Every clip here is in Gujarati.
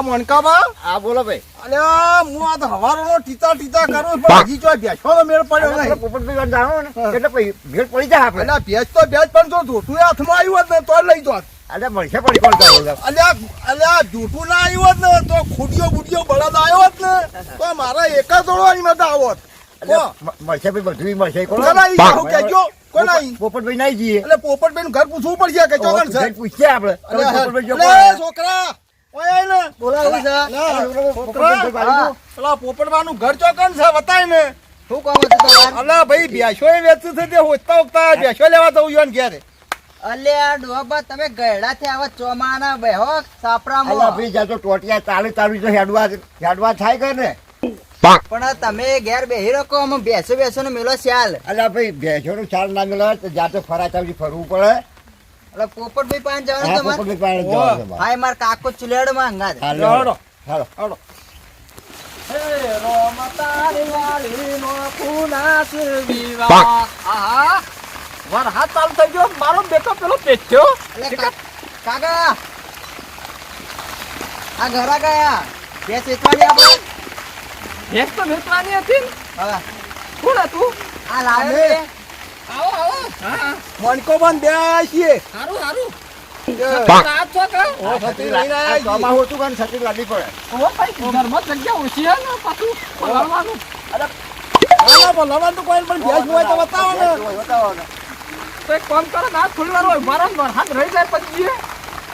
અલ્યા મોનકાબા હા બોલો ભાઈ. અલ્યા હું આ તો હવારનો ટીતા ટીતા કરું પણ હજી ચોય બેસવાનો મેળ પડ્યો નહીં. પોપટભાઈ વાત જાણો ને એટલે પછી ભેળ પડી જાય આપણે. અલ્યા ભેજ તો ભેજ પણ જો જૂઠું હાથમાં આવ્યું હોત ને તો લઈ જોત. અરે મળશે પડી કોણ જાવ અલ્યા અલ્યા જોટું ના આવ્યું હોત ને તો ખુડિયો બુડિયો બળદ આવ્યો હોત ને તો મારા એક જ દોડવાની મત આવત મળશે ભાઈ બધું મળશે. કોણ? ઈ? પોપટભાઈ નાઈ જઈએ. એટલે પોપટભાઈ નું ઘર પૂછવું પડશે કે ચોકન છે? પૂછીએ આપણે. પોપટભાઈ છોકરા! ને ના, પોપટવાનું ઘર ચોકન છે બતાય ને શું કામ હતું તમારે ભાઈ બેસો એ વેચતું છે તે હોચતા હોચતા બેસો લેવા જવું યોન ઘેરે અલ્યા ડોબા તમે ગયડા થી આવા ચોમાના બેહો સાપરામાં ભાઈ જ્યાં તો ટોટિયા ચાલુ ચાલુ છે હેડવા હેડવા થાય કે ને પણ તમે ઘેર બેહી રખો અમે બેસો બેસો ને મેલો ચાલ અલ્યા ભાઈ ભેંસોનો ચાલ ના તો જાતે ફરા ચાવજી ફરવું પડે એટલે પોપટભાઈ પાસે જવાનું હા તમારે પોપટભાઈ પાસે જવાનું છે મારે. માર કાકો ચુલેડમાં અંગાત હાલો, હાલો. હાલો. હાલો વરસાદ ચાલુ થઈ ગયો. મારો બેટો પેલો પેચ્યો કાકા આ ઘરા ગયા? બે શેતવાની આપણે ભેંસ તો વેચવાની હતી હા કોણ હતું? આ લાવે. આવો આવો. હા. મણકો બંધ બે છીએ. સારું સારું કોઈ પણ ભેંસ હોય તો બતાવો ને. બતાવો ને. તો એક કામ કરો ના થોડી વાર હોય મારા હાથ રહી જાય પછી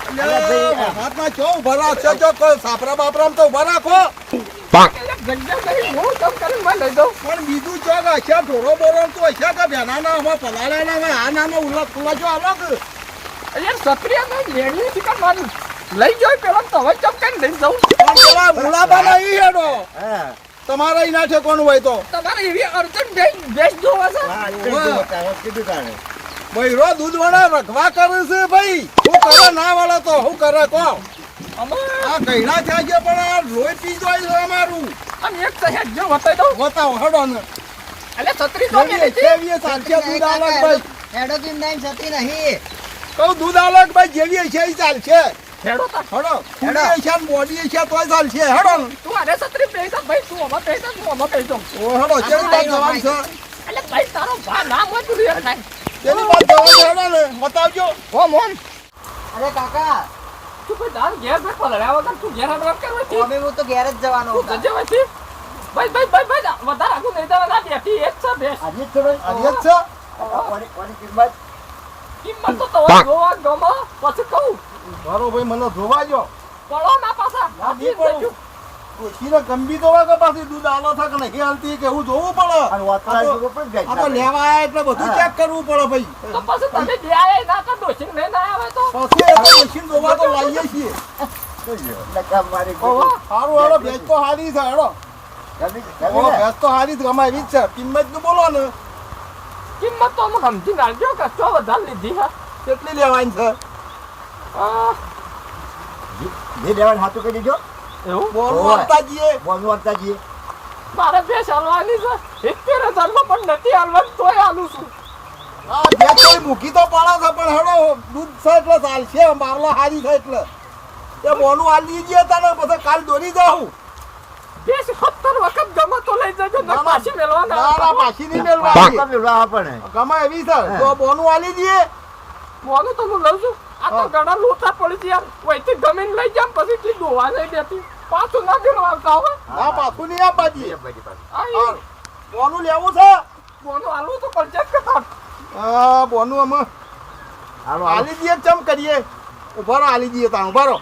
હાથમાં ચો ઊભા રાખશો કોઈ સાપરા બાપરા તો ઊભા રાખો. જગ્યા હું કામ લઈ દઉં પણ બીજું કે હશે ઢોરો બોરો તો હશે કે ભેનાના આમાં પલાળેલા હોય આ નાનો ઉલ્લા ખુલ્લા જો આલો કે? અહીંયા સત્રિયા નહીં લેડી થી કામ મારું? લઈ જાય પેલા તો હવે લઈ જાઉં? પણ પેલા ઈ હેડો. હા. તમારા ઈના ઠેકોણ હોય તો? તમારે એવી અર્જન્ટ બેસ ભેંસ જોવા છે કીધું. બૈરો દૂધ વાળા રખવા કરે છે ભાઈ. હું કરે ના વાળો તો હું કરે કો આ કૈડા થયા છે પણ આ લોહી પી જાય છે અમારું. આમ એક સહેજ જો બતાવી દઉં. બતાવો હડો ને. એટલે છત્રી તો મેલે છે. જેવીએ ચાલશે દૂધ આલક ભાઈ. હેડો કિમ નાઈન સતી નહીં. કહું દૂધ આલક ભાઈ જેવી છે એ ચાલશે. હેડો તા. હડો. ખુલ્લી છે ને બોડી છે તોય ચાલશે. હડો તું આને છત્રી પૈસા જા, ભાઈ તું અમાર જા, તું અમાર જા. ઓ હડો બાદ જવાનું છે. એટલે ભાઈ તારો ભા નામ હોય તું થાય જેવી બાદ જવાનું છે. હડો ને બતાવજો. ઓમ ઓમ અરે કાકા તું કોઈ દાન ઘેર બેઠ પલળ્યા વગર તું ઘેર હડવા કરવા છે? અમે હું તો ઘેર જ જવાનો તું ગજે વચ્ચે ભાઈ ભાઈ ભાઈ ભાઈ વધારે આગું નહીં જવાના બેઠી એક છે બે આજે જ છે? આજે જ છે? ઓની ઓની કિંમત? કિંમત તો તમારે ગોવા ગમો. પછી કહું. મારો ભાઈ મને ધોવા જો પડો ના પાછા. ના, દી પડું. ઓછીને ગંભીર તો વાગે પાછી દૂધ આલો થાય કે નહીં હાલતી કે એવું જોવું પડે. અને તો- જોવો પણ જાય આ તો લેવા એટલે બધું ચેક કરવું પડે ભાઈ. તો પછી તમે જે ના તો ડોશી લઈને આયા તો? પછી એ તો જોવા તો લાવીએ છીએ. લગા મારી ઓહો. સારું હેડો ભેજ તો સારી છે હેડો? ભેજ તો જ ગમાવી જ છે. કિંમતનું બોલો ને. કિંમત તો અમે સમજી નાખજો કે ચો વધારે લીધી હા? કેટલી લેવાની છે? આ, જે લેવાનું હાથું કરી દેજો એવું? ઓય. આપતા જઈએ બોલવું આપતા જઈએ મારે બે હાલવાની છે. સિત્તેર હજારમાં પણ નથી હાલવાની તોય હાલું છું. આ ભેજ મૂકી તો પડે છે પણ હેડો દૂધ છે એટલે ચાલશે મારલો હારી છે એટલે. એ બોનું હાલી દઈએ તને પછી કાલ દોરી જાઉં. બેસ સત્તર વખત ગમે તો લઈ જજો ના. પાછી મેળવાના ના ના પાછી નહીં મેળવા આપણે. ગમે એવી છે. તો બોનું હાલી દઈએ મોનું તો હું લઉં છું. આ તો ઘણા લોચા પડી યાર વહીથી ગમીને લઈ જામ પછી એટલી દોવા નહીં દેતી. પાછું ના મેળવાતા હવે ના પાછું નહીં આપવા દઈએ એ બધી પાસે. આ હા. બોનું લેવું છે મોનું હાલવું તો પડશે જ કે તાર. હા બોનું અમે હાલો, હાલો. હાલી દઈએ ચમ કરીએ ઊભા રહો હાલી દઈએ તાણ ઊભા રહો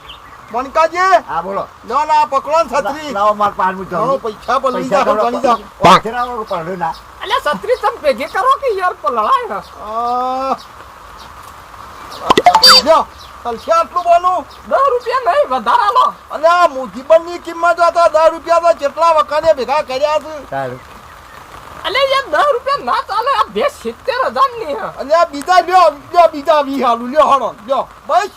મનકાજી હા, બોલો. ના ના પકડો ને છત્રી લાવો માર પાનનું ઘણો જમવું. પૈસા પણ લઈ પૈસા જાઓ ગણો. પાંચે ના આવો, પડ્યું ના. અલ્યા છત્રી તમે ભેગી કરો કે યાર પલળાય ને આ, ચાલશે આટલું બોનું દસ રૂપિયા નહીં વધારે હાલો. અને આ મુજીબનની કિંમત હતા દસ રૂપિયા તો જેટલા વખતે ભેગા કર્યા છે. સારું. અલ્યા યાર દસ રૂપિયા ના ચાલે આ બે સિત્તેર હજારની અને આ બીજા લ્યો લ્યો બીજા વી હાલું લ્યો હળો લ્યો. બસ.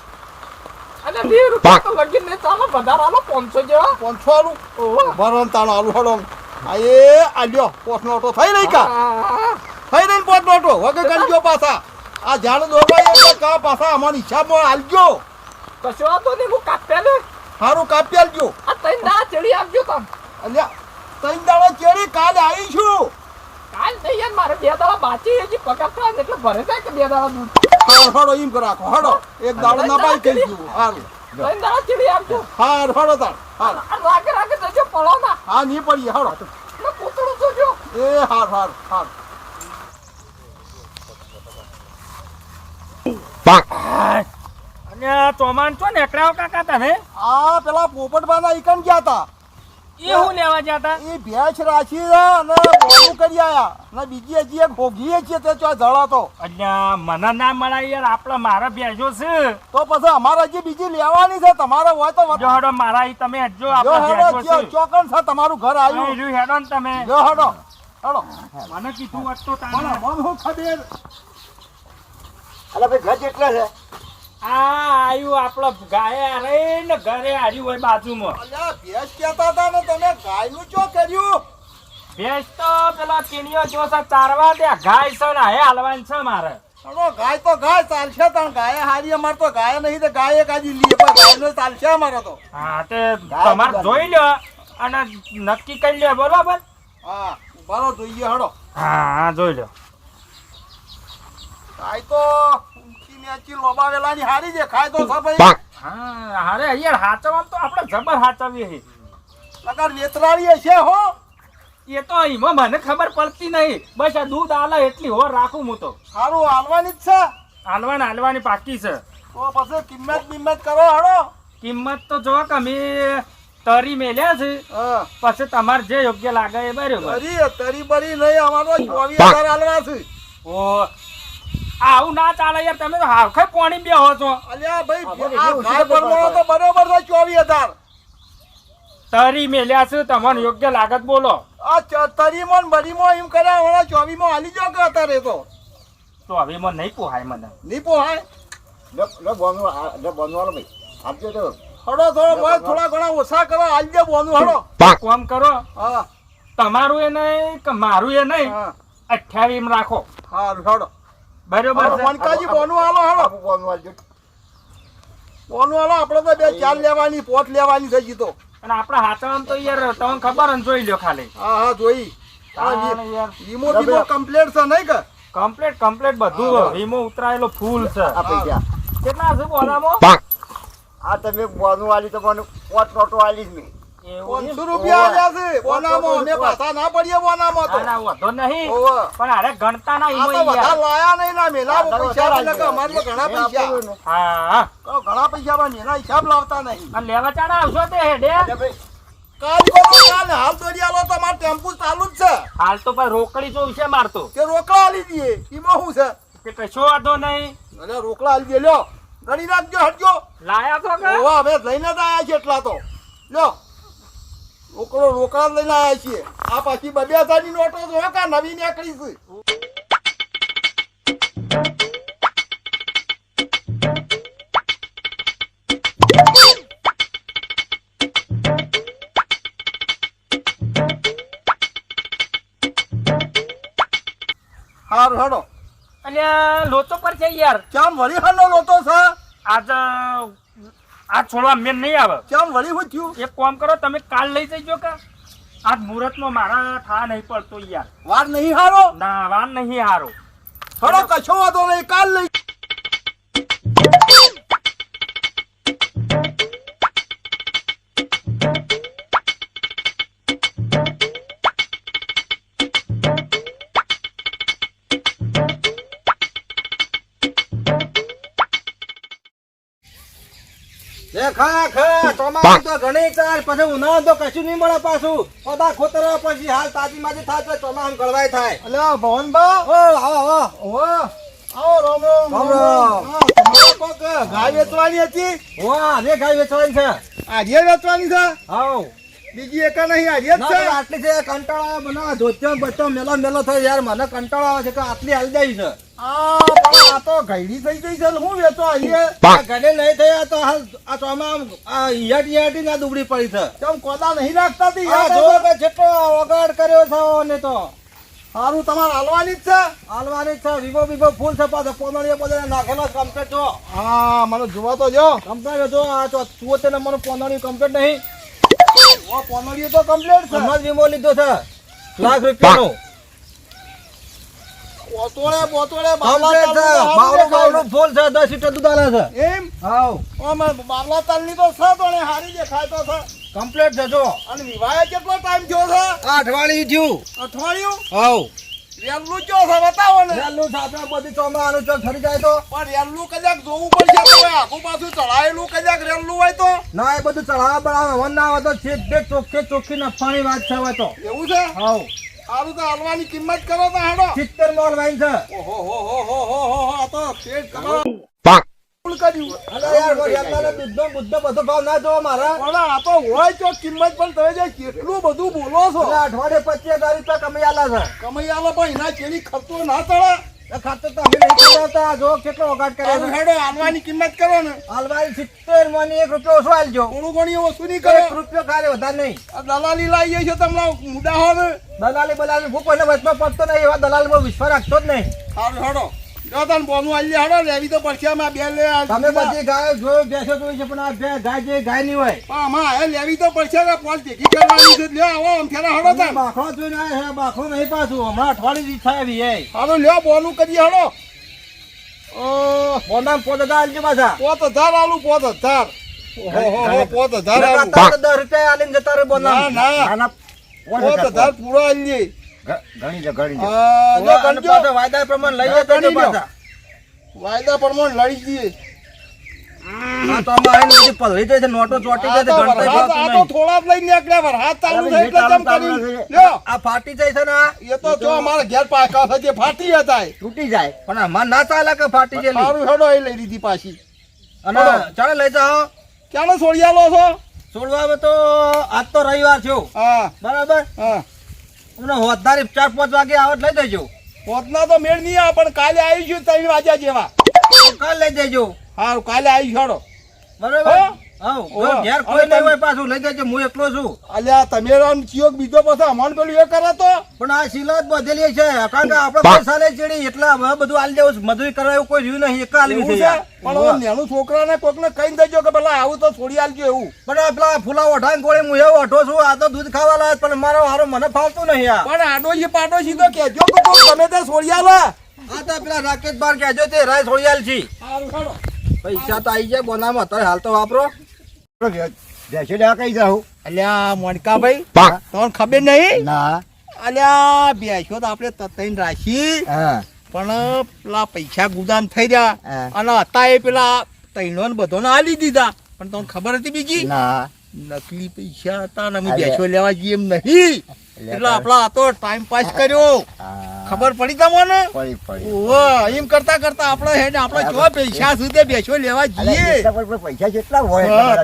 અને વીસ રૂપિયા તો લગી નહીં ચાલે વધારે હાલો પાંચસો જેવા. પાંચસો હાલું. ભરણ તાણ હાલું હળો આ એ આ લ્યો પોસ્ટ નોટો થઈ રહી કા? થઈ રહી પોસ્ટ નોટો વગર ગણજો પાછા. આ ઝાડ એટલે કા પાછા અમારી હિસાબમાં આલજો. કશો વાંધો નહીં હું કાપ્યા ને હારું કાપી આલજો. આ તૈન દા ચડી આપજો તમ. અલ્યા ત્રણ દાડા ચેડી કાલ આવી છું કાલ નહીં યાર મારે બે દાડા બાકી હજી પગાર થાય એટલે ભરે થાય કે બે દાડા દૂધ. હડો એમ રાખો. હડો એક દાડો ના પાઈ થઈ ગયું હારું. તૈન દાડા ચડી આપજો. હાર હડો તાર. હાર. રાગે રાગે જજો પડો ના હા નહીં પડીએ. હડો. પૂતળું જોજો. એ હાર હાર હાર. અને ચોમાન છો ને એકડાઓ કાકા તને આ પેલા પોપટબાના ઈકન ગયા તા. એ હું લેવા જતા એ ભેંસ રાખી અને બોલું કરી આયા. અને બીજી હજી એક ભોગીએ છીએ તે ચો જળાતો અલ્યા મને ના મળાય યાર આપણે મારા ભેંસો છે. તો પછી અમારે હજી બીજી લેવાની છે તમારે હોય તો જો હેડો મારા ઈ તમે હેડજો જો આપડે હેડો છે. ચોકન છે તમારું ઘર આવ્યું. હેડો ને તમે. જો હેડો હેડો. મને કીધું હોત તો મને તાને. ખબર અલા ભાઈ ઘર કેટલા છે? આ આયુ આપણો ગાય અરે ને ઘરે હાર્યું હોય બાજુમાં. અલ્યા ભેંસ કહેતા હતા ને તમે ગાયનું ચો કર્યું? ભેંસ તો પેલા કીણીઓ જોશે ચારવા દે ગાય છે ને હે હાલવાની છે મારે. ચલો ગાય તો ગાય ચાલશે તણ ગાય હારી અમારે તો ગાય નહીં તો ગાય કાજી લીએ પણ ગાયનો ચાલશે અમારે તો. હા તે તમાર જોઈ લો અને નક્કી કરી લે બરોબર? હા બરો જોઈએ હડો હા હા જોઈ લો ગાય તો ઊંચી નેચી લોબાવેલાની હારી છે ખાય તો છે ભાઈ. હા અરે યાર હાચવવાનું તો આપણે જબર હાચવીએ છીએ. લગર વેતરાળી છે હો. એ તો એમાં મને ખબર પડતી નહીં. બસ આ દૂધ આલે એટલી હોર રાખું હું તો. સારું હાલવાની જ છે. હાલવાની હાલવાની પાકી છે. તો પછી કિંમત બિંમત કરો હાલો. કિંમત તો જો કે અમે તરી મેલ્યા છે. પછી તમારે જે યોગ્ય લાગે એ બરોબર. તરી તરી બરી નહીં અમારો ચોવીસ હજાર હાલવા છે. ઓ આવું ના ચાલે યાર તમે તો હાવખે પાણી બે હો છો. અલ્યા ભાઈ આ ગાય તો પરવાનો તો બરોબર છે ચોવીસ હજાર. તરી મેલ્યા છે તમને યોગ્ય લાગત બોલો. આ તરી તરીમાં બરી બરીમાં એમ કર્યા હોણા ચોવીસમાં હાલી જો કે અત્યારે તો? તો હવે મને નહીં પોહાય મને. નહીં પોહાય? લે લે બોનવા લે બોનવાળો ભાઈ આપજો તો. હડો થોડો ભાઈ થોડા ઘણા ઓછા કરો આલજે બોનું હડો કોમ કરો? હા. તમારું એ નહીં કે મારું એ નહીં? 28 માં રાખો. હા હડો બરોબર મનકાજી બોનું હાલો હાલો. બોનું બોનવાળજો બોનું હાલો આપણે તો બે ચાર લેવાની પોત લેવાની થઈ ગઈ તો. અને આપણે હાથમાં તો યાર તમને ખબર ને જોઈ લ્યો ખાલી. હા હા જોઈ. વીમો વીમો કમ્પ્લેટ છે નહીં કે? કમ્પ્લીટ કમ્પ્લીટ બધું વીમો ઉતરાયેલો ફૂલ છે. આ પૈસા કેટલા છે બોલામાં આ તમે બોનવાળી તો મને પોત નોટો વાલી જ મેં એવું પાંચસો રૂપિયા છે? બોનામાં અમે પાછા ના પડીએ બોનામાં તો. ના ના વધો નહીં. પણ અરે ગણતા ના આ તો બધા લાયા નહીં ના મેલા પૈસા વધારે અમારે ઘણા પૈસા. હા. હા. ઘણા પૈસા પણ એના હિસાબ લાવતા નહીં. લેવા ચાડા આવશો તે હેડે? કાલ કાલ હાલ તો મારે ટેમ્પુ ચાલુ જ છે. હાલ તો પણ રોકડી જો છે મારતો કે રોકડા આલી દે એમાં શું છે? કે કશો વાંધો નહીં. અરે રોકડા આલી દે લ્યો ગણી રાખજો હટજો. લાયા તો કે? ઓવા હવે લઈને જ આયા છે એટલા તો. લ્યો. રોકડો રોકડા લઈને આયા છીએ આ પાછી બબે હજારની નોટો જો કા નવી નીકળી છે. હારું હેડો અને લોચો પર છે યાર. કેમ વળી હાલો લોતો છે? આજ આ છોડવા મેન નહીં આવે. કેમ? વળી હું થયું? એક કામ કરો તમે કાલ લઈ જજો કા. આજ મુહૂર્તમાં મારા થા નહીં પડતો યાર. વાર નહીં હારો? ના વાર નહીં હારો. થોડો કશો વાંધો નહીં કાલ લઈ ખા ખા ચોમાસું તો ઘણી ચાર પછી ઉનાળો તો કશું નહીં મળે પાછું. બધા ખોતરા પછી હાલ તાજી માજી થાય તો ચોમાસું ગળવાય થાય. અલ્યા ભવનબા ઓ આવો આવો. ઓ આવો રામ રામ. રામ રામ. ગાય વેચવાની હતી? વાહ રે ગાય વેચવાની છે. આજે વેચવાની છે? હાઉ બીજી એક નહીં આજે જ છે. આટલી છે કંટાળો આવે મને ધોત્યો બચ્ચો મેલો મેલો થયો યાર મને કંટાળો આવે છે કે આટલી હાલ જાય છે. આ આ તો ઘયડી થઈ ગઈ છે હું વેચો આઈએ ઘરે નહીં થયા તો હાલ આ ચોમા આ હિયાટી હિયાટી ના દુબળી પડી છે. કેમ કોદા નહીં રાખતા તી? જો? કે જેટલો વગાડ કર્યો છે ને તો. સારું તમારે હાલવાની જ છે? હાલવાની જ છે. વિવો વિવો ફૂલ છે પાછો. બધે નાખેલો છે જો. હા મને જોવા તો જો. કમ્પ્લેટ જો આ તો ચુવોતેર નંબરનું પોનડી કમ્પ્લેટ નહીં. ઓ પોનડીઓ તો કમ્પ્લીટ છે. હમણાં વીમો લીધો છે. લાખ રૂપિયાનો. લીટર દૂધ આલે એમ? અમે બાબલા તાલની તો છે તો ને હારી દેખાય તો છે. કમ્પ્લીટ છે જો. અને વિવાહે કેટલો ટાઈમ થયો છે? અઠવાડિયું થયું. અઠવાડિયું? હાવ રેલું ચો છે બતાવો ને? બધી ચોમાનું જાય તો. પણ રેલું કદાચ જોવું પડશે તો આખું પાછું ચડાયેલું કદાચ રેલું હોય તો? ના એ બધું ચડાવવા બળાવે વન ના હોય તો બે ચોખ્ખે ચોખ્ખી નફાની વાત છે હવે તો. એવું છે? હાવ. સારું તો હાલવાની કિંમત કરો તો હાડો. સિત્તેર મોલ વાઈન છે. ઓહો હો હો હો હો હો આ તો પેટ કરો ફૂલ કર્યું. અરે યાર કોઈ દૂધનો બુદ્ધનો બધો ભાવ ના જોવો મારા. પણ આ તો હોય તો કિંમત પણ તમે જે કેટલું બધું બોલો છો? એટલે અઠવાડિયે પચીસ હજાર રૂપિયા કમાઈ આલા છે. કમાઈ આલો પણ એના ચેલી ખર્ચો ના ચડે. ખાતર તો અમે નહીં કરાવતા જો કેટલો વગાડ કરે હેડો હાલવાની કિંમત કરો ને. હાલવાઈ સિત્તેર એક રૂપિયો ઓછો આલજો. થોડું ઘણી ઓછું નહીં એક કરો રૂપિયો ખાલી વધારે નહીં. દલાલી લાવીએ છે તમને મુદ્દા હોય દલાલી બલાલી હું કોઈને વચમાં પડતો નહીં. એવા દલાલ બહુ વિશ્વાસ રાખતો જ નહીં. સારું હેડો. જો તને બોનું આલી હેડો લેવી તો પડશે માં બે લે તમે બધી ગાય જોયો બેસો તો છે પણ આ બે ગાય જે ગાયની હોય. પણ આમાં હે લેવી તો પડશે કે પોલ ભેગી કરવાની છે. લ્યો આવો આમ ફેરા હેડો તને. બાખો જોઈને આવ્યા હે બાખો નહીં પાછું. હમણાં અઠવાડિયે થાય આવી એ. સારું લ્યો બોનું કરીએ ઓ બોનામ પોતે આલજો પાછા. પોત હજાર આલું પોત હજાર. ઓહો હો પોત હજાર આલું. દસ રૂપિયા આલીને જતા રે બોનામ ના ના, ના, પોત હજાર, હજાર પૂરો આલીએ ઘ- ઘણી છે, ઘણી છે. આ જો અને ગણજો પાછા વાયદા પ્રમાણે લઈ જતા પાછા. વાયદા પ્રમાણે લડી દઈએ આ તો અમારે બધી પલળી જાય છે નોટો ચોટી જાય છે તો ગણતરી વરસાદ- આ તો થોડા લઈને નીકળ્યા વરસાદ ચાલુ અરે એટલે જમ ચાલુ લ્યો. આ ફાટી જાય છે ને એ તો જો અમારા ઘેર પાકા છે જે ફાટી હતા તૂટી જાય. પણ આમાં ના ચાલે કે ફાટી જાય મારું હેડો એ લઈ લીધી પાછી. અને ચાલો લઈ જાઓ. ક્યાંનો છોડિયાલો છો? છોડવામાં તો આજ તો રવિવાર થયો. હા. બરાબર? હા. અમને હોદધારી ચાર પાંચ વાગે આવત લઈ દેજો. પોતના તો મેળ નહીં આવે પણ કાલે આવીશું ત્રણ વાગ્યા જેવા. કાલે લઈ દેજો. હા કાલે આવી છોડો બરાબર. ઘેર કોઈ નહીં હોય પાછું લઈ દેજો હું એકલો છું. અલ્યા તમે રામ ચિયોક બીજો પછી અમાર પેલું એ કરે તો? પણ આ સિલાત બધેલી છે કારણ કે આપણે પૈસા લઈ ચડી એટલે હવે બધું આલી દેવું મજૂરી કરવા એવું કોઈ રહ્યું નહીં એક આલવી છે છે? પણ નેનું છોકરાને કોકને કહી દેજો કે પેલા આવું તો છોડી આલજો એવું. પણ પેલા ફૂલા ઓઠાને કોળી હું એવો છું આ તો દૂધ ખાવા લાયક પણ મારો હારો મને ફાવતું નહીં આ પણ આડોશી પાડો તો કહેજો કે તો ગમે તે છોડી આલે. આ તો પેલા રાકેશ બાર કહેજો તે રાય છોડી આલ છી પૈસા તો આવી જાય બોનામાં અત્યારે હાલ તો વાપરો. ભેંસો લેવા કઈ જાઉં? અલ્યા મોનકાભાઈ તમને ખબર નહીં? ના. અલ્યા બેસ્યો તો આપણે તતઈને રાખી. પણ પેલા પૈસા ગુદાન થઈ રહ્યા. અને હતા એ પેલા તૈણો ને બધોને આલી દીધા. પણ તમને ખબર હતી બીજી? ના. નકલી પૈસા હતા ને અમે. બેસો લેવા જઈએ એમ નહીં. એટલે આપડા આ તો ટાઈમ પાસ કર્યો. ખબર પડી તમને? પડી પડી. એમ કરતા કરતા આપણે હેડ આપણે જો પૈસા સુધી બેસો લેવા જઈએ. પૈસા કેટલા હોય હા,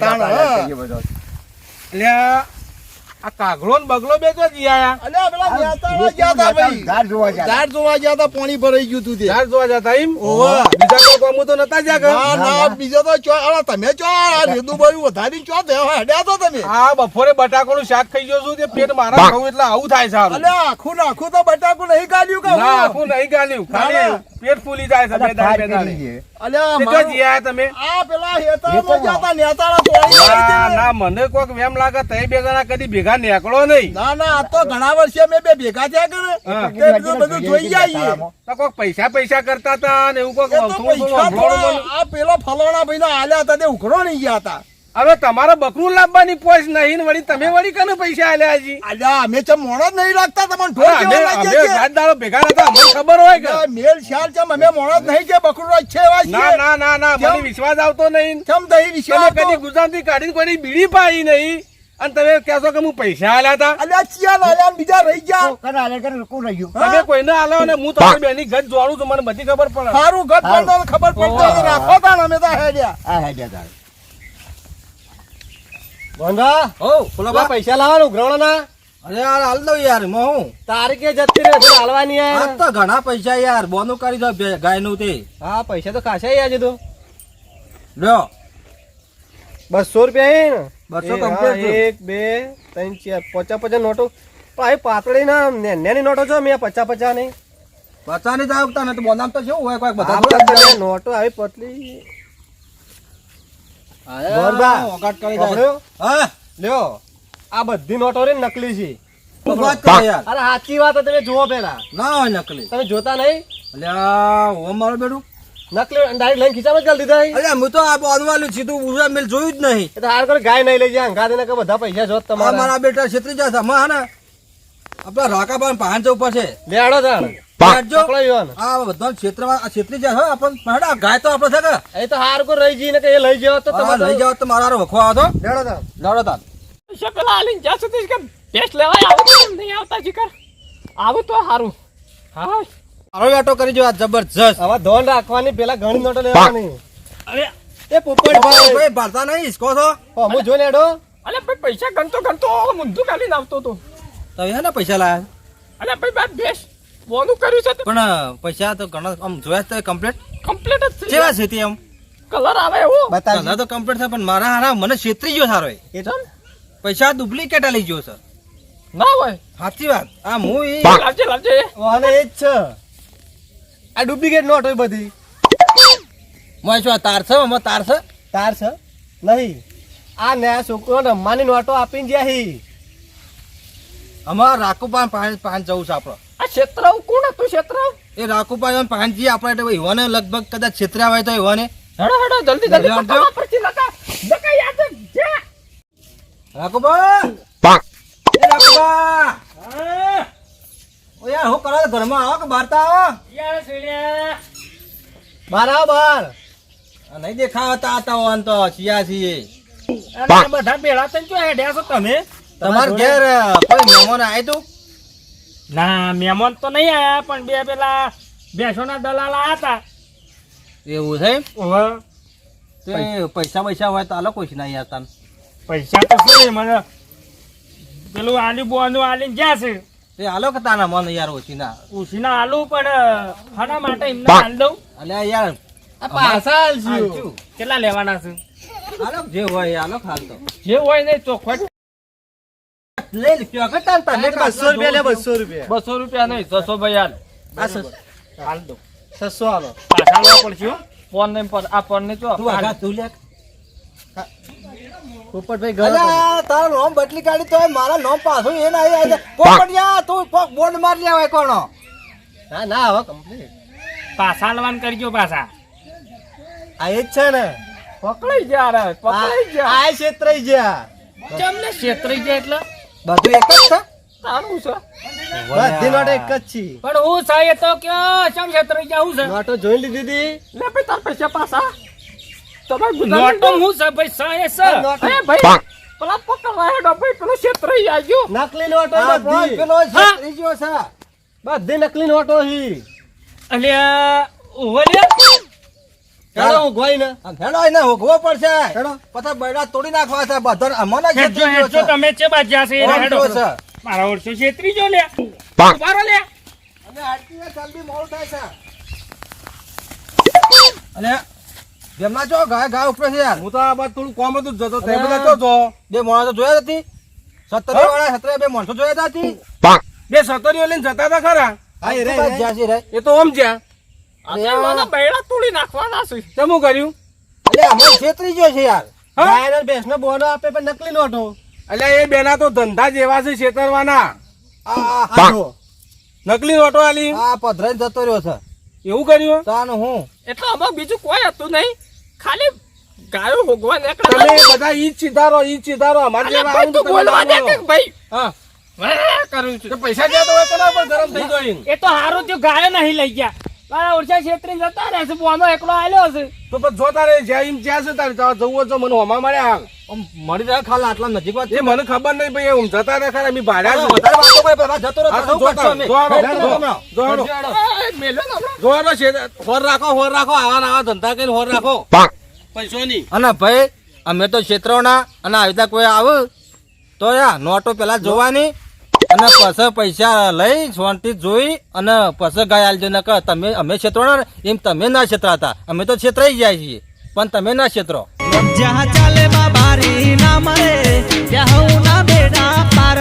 આ કાગડો ને બગલો બે તો જી આયા. અલ્યા પેલા નેતાળા ગયા હતા ભાઈ. ઝાડ જોવા ગયા હતા. જોવા ગયા હતા પાણી ભરાઈ ગયું હતું તે. ઝાડ જોવા જતા એમ? ઓહો. બીજા કોઈ કામો તો નતા જ્યાં ના ના બીજો તો ચો અલા તમે ચો આ વધારી ચો દે હડ્યા તો તમે. આ બપોરે બટાકાનું શાક ખાઈ ગયો છું તે પેટ મારા ખાવું એટલે આવું થાય સારું. અલ્યા આખું ને આખું તો બટાકું નહીં ગાલ્યું કે ના આખું નહીં ગાલ્યું ખાલી. પેટ ફૂલી જાય છે બે દાડે બે દાડે. તમે. આ પેલા હેતાળમાં. ગયા નેતાળા ના ના મને કોક વેમ લાગે તઈ બે જણા કદી ભેગા નેકળો નહીં. ના ના આ તો ઘણા વર્ષે મેં બે ભેગા થયા કરે. કે તે બધું બધું જોઈ જઈએ તો કોક પૈસા પૈસા કરતા હતા ને એવું કોક. આ પેલો ફલોણા ભાઈ ના આલ્યા હતા તે ઉઘરો નહીં ગયા હતા. હવે તમારે બકરું લાવવાની પોઈસ નહીં ને વળી તમે વળી કને પૈસા આલ્યા હજી? અલ્યા અમે ચમ મોણો જ નહીં રાખતા તમને ઢોર અમે અમે દાડો ભેગા નતા અમને ખબર હોય કે? મેલ શાલ ચમ અમે મોણો જ નહીં કે બકરું રાખ છે એવા ના ના ના ના મને વિશ્વાસ આવતો નહીં. ચમ દહી તમે વિશ્વાસ કદી ગુજરાતી કાઢીને કોઈ બીડી પાઈ નહીં. અને તમે કહેશો કે હું પૈસા આલ્યા હતા. અલ્યા ચિયા લાલ્યા બીજા રહી ગયા. કોણ આલે કે કોણ રહ્યું? તમે કોઈને આલો ને હું તમારી બેની ગત જોડું છું મને બધી ખબર પડે. સારું ગત પડતો ખબર પડતો તો રાખો તાણ અમે તો હેડ્યા. આ હેડ્યા તારે. બોંધા હો ફૂલા પૈસા લાવવાનું ઉઘરાણો અરે યાર હાલ દઉં યાર મો હું તારીખે જતી રહે હાલવાની આ તો ઘણા પૈસા યાર બોનું કરી દો ગાયનું તે. હા પૈસા તો ખાસા આજે તો. લ્યો. બસો રૂપિયા હે બસો છે. એક બે ત્રણ ચાર પચાસ પચાસ નોટો. ભાઈ પાતળી ના નેની નોટો છો મેં પચાસ પચાસ નહીં પચાની જ આવતા ને તો બોનામ તો કેવું હોય? કોઈ બધા નોટો આવી પતલી અરે, ગોરબા, વગાટ કરી જાય. પકડ્યો? હા લ્યો. આ બધી નોટો રે નકલી છે. અરે સાચી વાત તમે જુઓ પેલા ના હોય નકલી. તમે જોતા નહીં? અલ્યા ઓ મારું બેડું? નકલી ડાયરેક્ટ લઈને ખીચામાં જ ગાલી દીધા અહીં. હું તો આ બોનવાલું સીધું ઉડા મેલ જોયું જ નહીં. એ તો હાર કરી ગાય નહીં લઈ જાય. અંગા દેને કે બધા પૈસા જોત તમારા. મારા બેટા છેતરી જશે અમે આપણા ને આપડા રાકા પણ પાંચ ઉપર છે. લેડો તાણ. બેઠજો. પકડો ઈવન. આ બધા ક્ષેત્રમાં આ છેતરી જાય હો આપણ પણ આ ગાય તો આપણે છે કે? એ તો હાર કોઈ રહી જઈને કે એ લઈ જાવ તો આ લઈ જાવ તો મારા હારે વખો આવો તો. સારું હા. કરી જો આ જબરજસ્ત. હવે ધોન રાખવાની પેલા ઘણી નોટો લેવાની. અરે એ પોપટભાઈ ભાઈ ભરતા નહીં હિસકો છો? હું જોઈ લેડો અલે ભાઈ પૈસા ગણતો ગણતો મૂંધું કાઢીને આવતો તો. હે ને પૈસા લાયા? અલે ભાઈ બાદ ભેંસ બોનું કર્યું છે પણ પૈસા તો ઘણા આમ જોયા તો કમ્પ્લીટ કમ્પ્લીટ જ છે કેવા છે આમ? કલર આવે એવો. બતા કલર તો કમ્પ્લીટ છે પણ મારા હારા મને છેતરી ગયો સારો એ. તો પૈસા ડુપ્લિકેટ લઈ ગયો છે. ના હોય. સાચી વાત. આ હું એ લાવજે લાવજે. વાને એ જ છે. આ ડુપ્લિકેટ નોટ હોય બધી. મોય છો આ તાર છે મો તાર છે? તાર છે? નહીં. આ ને છોકરો છોકરો રમવાની નોટો આપીને જ્યાં હી. અમાર રાખુપા પાંચ પાંચ જવું છે આપણો. આ ક્ષેત્ર કોણ હતું ક્ષેત્ર એ રાખુપા અને પાનજી આપણે એટલે ઈવાને લગભગ કદાચ છેતર્યા હોય તો ઈવાને. હડો હડો જલ્દી જલ્દી પકડો પરથી લગા લગા યાદ છે રાખુબા એ રાખુબા ઓ યાર હું કરો? ઘરમાં આવો કે બહાર તો આવો? યાર સુણ્યા બરાબર આ નહીં દેખાતા આતા હોવાન તો અને બધા ભેળા થઈને જો હેડ્યા છો તમે? તમાર ઘેર કોઈ મહેમાન આય તું? ના મહેમાન તો નહીં આવ્યા પણ બે પેલા ભેંસોના દલાલ હતા. એવું છે ઓવે. પૈસા પૈસા હોય તો આલો કોઈ નહીં આવતા પૈસા તો શું મને પેલું આલુ બોનું આલીને જ્યાં છે. તે આલો કે તાના મન યાર ઓછી ના? ઉસીના આલુ પણ ખાના માટે એમને આલ દઉં. અલે યાર આ પાછા આલશું. કેટલા લેવાના છે? આલો જે હોય આલો ખાલ તો. જે હોય ને ચોખ્ખટ લઈ લે કયો કે બસો રૂપિયા લે બસો રૂપિયા. બસો રૂપિયા નહીં છસો ભાઈ હાલ આ હાલ પાછા લેવા પડશે હો. ફોન ને પર આ ફોન ને ચો તું આગા તું લે પોપટભાઈ અલ્યા તારો નોમ બટલી કાઢી તો મારા નોમ પાછું એ ના આવી તું પોક બોર્ડ માર લે હોય કોનો. ના ના હવે કમ્પ્લીટ પાછા લેવાનું કરજો પાછા. આ એ જ છે ને. પકડાઈ ગયા રે પકડાઈ ગયા. આ ક્ષેત્રઈ ગયા. ચમને છેતરી ગયા એટલે? બધું એક જ છે? તારું છે. બધી નોટ એક જ છે. પણ હું સાહેબ તો કયો ચમ છેતરી ગયા હું છે? નોટો જોઈ લીધી હતી લે ભાઈ તાર પૈસા પાછા. તમારે નોટો હું છે ભાઈ નોટો. છે. એ ભાઈ પેલા પકડવા હેડો ભાઈ પેલો છેતરી આવ્યો નકલી નોટો આ બધી પેલો છેતરી ગયો છે. બધી નકલી નોટો હી અલ્યા ઓલે ચાલો હું ગોઈ ને. હેડો એને હોગવો પડશે. હેડો. પછી બૈડા તોડી નાખવા છે બધા અમને હેડજો હેડજો તમે છે બાજ્યા છે હેડો. જો છે. મારા ઓળશો છેતરી જો લે. ઉભારો લે. અને આરતીએ જલ્દી મોડું થાય છે. અને જેમના જો ગાય ગાય ઉપર છે યાર. હું તો આ બાદ થોડું કોમ હતું જતો તે બધા જો જો. બે માણસો જોયા હતી. સત્તર વાળા સત્તર બે માણસો જોયા હતા. હતી બે સત્તરીઓ લઈને જતા હતા ખરા. હા એ રે એ તો ઓમ જ્યાં. મને બૈડા તોડી નાખવાના છે. તે હું કર્યું? એટલે અમે છેતરી ગયો છે યાર. ગાયને ભેંસનો બોનો આપે પણ નકલી નોટો એટલે એ બેના તો ધંધા જેવા છે છેતરવાના. આ આ હાથો. નકલી નોટો આલી. આ પધરાઈને જતો રહ્યો છે. એવું કર્યું? તાન હું? એટલે આમાં બીજું કોઈ હતું નહીં. ખાલી ગાયો હોગવા તમે બધા ઈ જ સુધારો ઈ જ સુધારો અમારે જેવા ભાઈ આવું તો બોલવા દે કે ભાઈ. હા. કરું છું. પૈસા જ્યાં તો પણ ગરમ થઈ જાય એ તો હારું થયું ગાયો નહીં લઈ ગયા. મારા ઓરછા છેત્રી જતા રહે છે બોનો એકલો આલ્યો છે. તો પછી જો તારે જ્યાં એમ જ્યાં છે તારે તારે જવું તો મને હોમાં મળ્યા મળી રહ્યા ખાલી આટલા નજીક વાત એ મને ખબર નહીં ભાઈ હું જતા રહ્યા ખરા અમે ભાડ્યા છે. વધારે વાતો જતો છે હોર રાખો હોર રાખો આવા આવા ધંધા કરીને હોર રાખો. પૈસો નહીં અને ભાઈ અમે તો ક્ષેત્રોના અને આવી કોઈ આવે તો યા નોટો પેલા જોવાની અને પછી પૈસા લઈ શાંતિ જોઈ અને પછી ગાય આલજો. ને તમે, અમે છેતરો એમ તમે ના છેતરાતા અમે તો છેતરાઈ જાય છીએ. પણ તમે ના છેતરો જ્યાં ચાલે બાબારી ના મળે, ત્યાં હું ના બેડા પાર